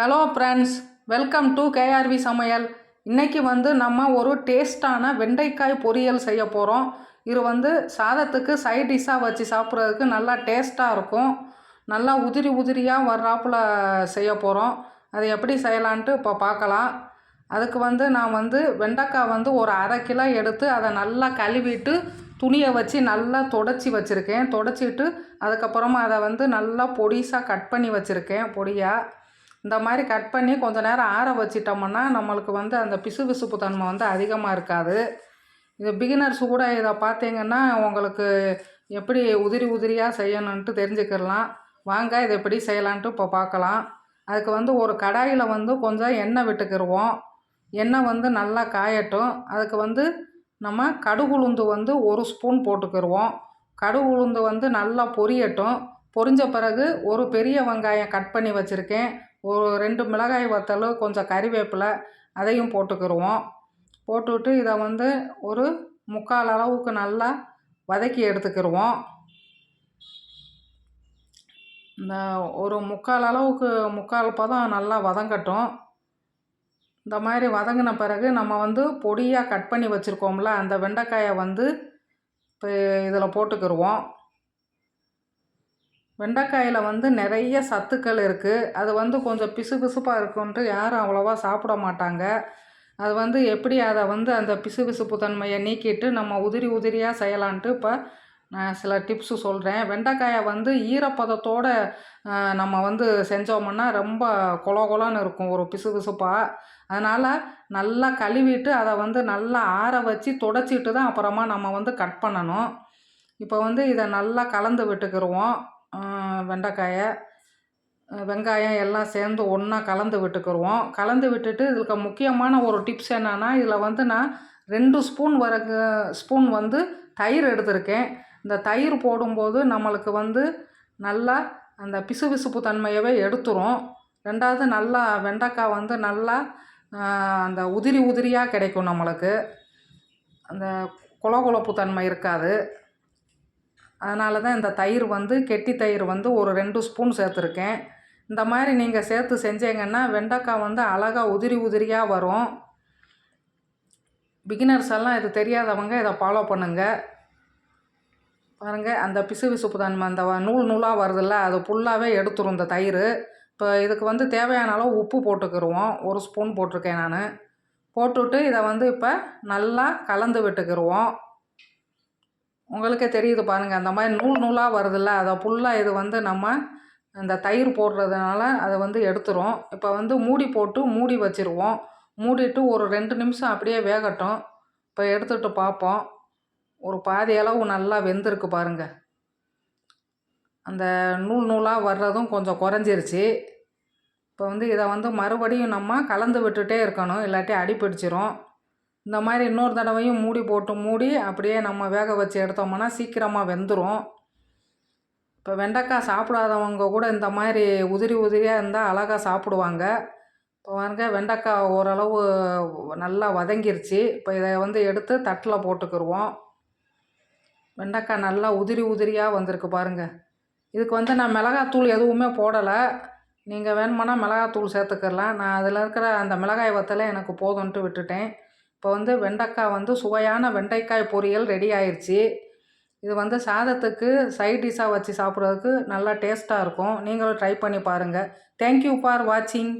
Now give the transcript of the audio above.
Hello friends welcome to KRV சமையல். இன்றைக்கி வந்து நம்ம ஒரு டேஸ்டான வெண்டைக்காய் பொரியல் செய்ய போகிறோம் இது வந்து சாதத்துக்கு சைட் டிஷ்ஷாக வச்சு சாப்பிட்றதுக்கு நல்லா டேஸ்ட்டாக இருக்கும். நல்லா உதிரி உதிரியாக வர்றாப்புல செய்ய போகிறோம் அது எப்படி செய்யலான்ட்டு இப்போ பார்க்கலாம். அதுக்கு வந்து நான் வந்து வெண்டைக்காய் வந்து ஒரு அரை கிலோ எடுத்து அதை நல்லா கழுவிட்டு துணியை வச்சு நல்லா தொடச்சி வச்சுருக்கேன். தொடச்சிட்டு அதுக்கப்புறமா அதை வந்து நல்லா பொடிசாக கட் பண்ணி வச்சுருக்கேன் பொடியாக இந்த மாதிரி கட் பண்ணி கொஞ்சம் நேரம் ஆற வச்சிட்டோம்னா நம்மளுக்கு வந்து அந்த பிசு பிசுப்பு தன்மை வந்து அதிகமாக இருக்காது. இது பிகினர்ஸ் கூட இதை பார்த்தீங்கன்னா உங்களுக்கு எப்படி உதிரி உதிரியாக செய்யணுன்ட்டு தெரிஞ்சுக்கிடலாம். வாங்க இதை எப்படி செய்யலான்ட்டு இப்போ பார்க்கலாம். அதுக்கு வந்து ஒரு கடாயில் வந்து கொஞ்சம் எண்ணெய் விட்டுக்கிடுவோம் எண்ணெய் வந்து நல்லா காயட்டும். அதுக்கு வந்து நம்ம கடுகு உளுந்து வந்து ஒரு ஸ்பூன் போட்டுக்கிடுவோம் கடுகு உளுந்து வந்து நல்லா பொரியட்டும். பொரிஞ்ச பிறகு ஒரு பெரிய வெங்காயம் கட் பண்ணி வச்சுருக்கேன். ஒரு ரெண்டு மிளகாய் வத்தல் கொஞ்சம் கறிவேப்பிலை அதையும் போட்டுக்கிடுவோம் போட்டுவிட்டு இதை வந்து ஒரு முக்கால் அளவுக்கு நல்லா வதக்கி எடுத்துக்கிடுவோம் இந்த ஒரு முக்கால் அளவுக்கு முக்கால் பதம் நல்லா வதங்கட்டும். இந்த மாதிரி வதங்கின பிறகு நம்ம வந்து பொடியாக கட் பண்ணி வச்சுருக்கோம்ல அந்த வெண்டைக்காயை வந்து இப்போ இதில் போட்டுக்கிடுவோம் வெண்டைக்காயில் வந்து நிறைய சத்துக்கள் இருக்குது அது வந்து கொஞ்சம் பிசு பிசுப்பாக இருக்குன்ட்டு யாரும் அவ்வளோவா சாப்பிட மாட்டாங்க. அது வந்து எப்படி அதை வந்து அந்த பிசு பிசுப்பு தன்மையை நீக்கிட்டு நம்ம உதிரி உதிரியாக செய்யலான்ட்டு இப்போ நான் சில டிப்ஸு சொல்கிறேன் வெண்டைக்காயை வந்து ஈரப்பதத்தோட நம்ம வந்து செஞ்சோம்னா ரொம்ப கொல கொலன்னு இருக்கும் ஒரு பிசு பிசுப்பாக அதனால் நல்லா கழுவிட்டு அதை வந்து நல்லா ஆற வச்சு தொடச்சிட்டு தான் அப்புறமா நம்ம வந்து கட் பண்ணணும். இப்போ வந்து இதை நல்லா கலந்து விட்டுக்கிருவோம். வெண்டைக்காயை வெங்காயம் எல்லாம் சேர்ந்து ஒன்றா கலந்து விட்டுக்கிருவோம். கலந்து விட்டுட்டு இதுக்கு முக்கியமான ஒரு டிப்ஸ் என்னென்னா இதில் வந்து நான் ரெண்டு ஸ்பூன் வரக்கு ஸ்பூன் வந்து தயிர் எடுத்திருக்கேன். இந்த தயிர் போடும்போது நம்மளுக்கு வந்து நல்லா அந்த பிசுபிசுப்பு தன்மையவே எடுத்துரும். ரெண்டாவது நல்லா வெண்டைக்காய் வந்து நல்லா அந்த உதிரி உதிரியாக கிடைக்கும் நம்மளுக்கு. அந்த குளகுழப்பு தன்மை இருக்காது. அதனால தான் இந்த தயிர் வந்து கெட்டி தயிர் வந்து ஒரு ரெண்டு ஸ்பூன் சேர்த்துருக்கேன். இந்த மாதிரி நீங்கள் சேர்த்து செஞ்சீங்கன்னா வெண்டைக்காய் வந்து அழகாக உதிரி உதிரியாக வரும். பிகினர்ஸ் எல்லாம் இது தெரியாதவங்க இதை ஃபாலோ பண்ணுங்கள் பாருங்கள் அந்த பிசு விசுப்பு தன்மை அந்த நூல் நூலாக வருதுல்ல அது ஃபுல்லாகவே எடுத்துரும் இந்த தயிர். இப்போ இதுக்கு வந்து தேவையான அளவு உப்பு போட்டுக்கிடுவோம் ஒரு ஸ்பூன் போட்டிருக்கேன் நான். போட்டுவிட்டு இதை வந்து இப்போ நல்லா கலந்து விட்டுக்கிடுவோம் உங்களுக்கே தெரியுது பாருங்கள் அந்த மாதிரி நூல் நூலாக வருதுல்ல அதை ஃபுல்லாக இது வந்து நம்ம இந்த தயிர் போடுறதுனால அதை வந்து எடுத்துரும். இப்போ வந்து மூடி போட்டு மூடி வச்சுருவோம். மூடிட்டு ஒரு ரெண்டு நிமிஷம் அப்படியே வேகட்டும். இப்போ எடுத்துகிட்டு பார்ப்போம். ஒரு பாதி அளவு நல்லா வெந்திருக்கு பாருங்க. அந்த நூல் நூலாக வர்றதும் கொஞ்சம் குறைஞ்சிருச்சு. இப்போ வந்து இதை வந்து மறுபடியும் நம்ம கலந்து விட்டுட்டே இருக்கணும் இல்லாட்டி அடிப்பிடிச்சிரும். இந்த மாதிரி இன்னொரு தடவையும் மூடி போட்டு மூடி அப்படியே நம்ம வேக வச்சு எடுத்தோம்னா சீக்கிரமாக வெந்துடும் இப்போ வெண்டைக்காய் சாப்பிடாதவங்க கூட இந்த மாதிரி உதிரி உதிரியாக இருந்தால் அழகாக சாப்பிடுவாங்க. இப்போ பாருங்க வெண்டைக்காய் ஓரளவு நல்லா வதங்கிருச்சு. இப்போ இதை வந்து எடுத்து தட்டில் போட்டுக்கிடுவோம் வெண்டைக்காய் நல்லா உதிரி உதிரியாக வந்திருக்கு பாருங்கள் இதுக்கு வந்து நான் மிளகாத்தூள் எதுவுமே போடலை. நீங்கள் வேணுமானா மிளகாத்தூள் சேர்த்துக்கலாம் நான் அதில் இருக்கிற அந்த மிளகாய் வத்தலை எனக்கு போதும்ன்ட்டு விட்டுட்டேன். இப்போ வந்து வெண்டைக்காய் வந்து சுவையான வெண்டைக்காய் பொரியல் ரெடி ஆயிடுச்சு இது வந்து சாதத்துக்கு சைட் டிஷ்ஷாக வச்சு சாப்பிட்றதுக்கு நல்லா டேஸ்ட்டாக இருக்கும். நீங்களும் ட்ரை பண்ணி பாருங்கள் தேங்க்யூ ஃபார் வாட்சிங்